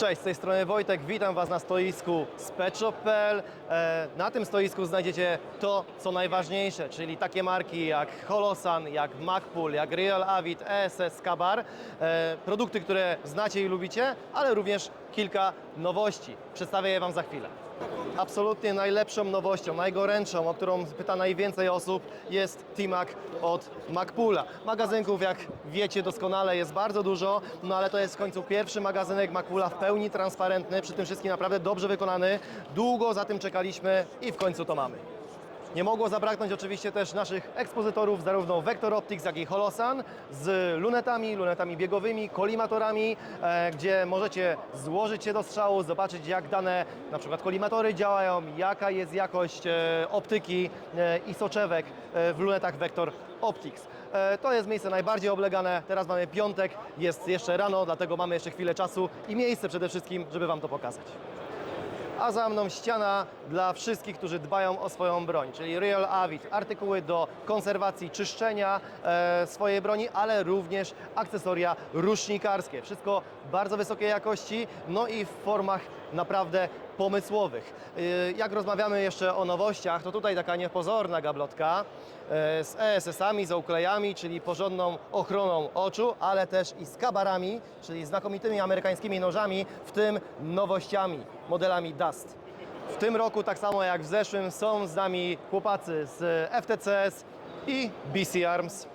Cześć, z tej strony Wojtek, witam Was na stoisku spetshop.pl. E, Na tym stoisku znajdziecie to, co najważniejsze, czyli takie marki jak Holosan, jak Macpool, jak Real Avid, ESS, Kabar. E, Produkty, które znacie i lubicie, ale również kilka nowości. Przedstawię je Wam za chwilę. Absolutnie najlepszą nowością, najgorętszą, o którą pyta najwięcej osób, jest T-Mac od Macpoola. Magazynków, jak wiecie doskonale, jest bardzo dużo, no ale to jest w końcu pierwszy magazynek Macpoola w pełni transparentny, przy tym wszystkim naprawdę dobrze wykonany. Długo za tym czekaliśmy i w końcu to mamy. Nie mogło zabraknąć oczywiście też naszych ekspozytorów, zarówno Vector Optics, jak i Holosan, z lunetami, lunetami biegowymi, kolimatorami, e, gdzie możecie złożyć się do strzału, zobaczyć jak dane na przykład kolimatory działają, jaka jest jakość e, optyki e, i soczewek e, w lunetach Vector Optics. E, To jest miejsce najbardziej oblegane. Teraz mamy piątek, jest jeszcze rano, dlatego mamy jeszcze chwilę czasu i miejsce przede wszystkim, żeby Wam to pokazać a za mną ściana dla wszystkich, którzy dbają o swoją broń, czyli Real Avid, artykuły do konserwacji, czyszczenia e, swojej broni, ale również akcesoria rusznikarskie. Wszystko bardzo wysokiej jakości, no i w formach naprawdę pomysłowych. E, jak rozmawiamy jeszcze o nowościach, to tutaj taka niepozorna gablotka e, z ESS-ami, z uklejami, czyli porządną ochroną oczu, ale też i z kabarami, czyli znakomitymi amerykańskimi nożami, w tym nowościami, modelami Dust. W tym roku, tak samo jak w zeszłym, są z nami chłopacy z FTCS i BC Arms.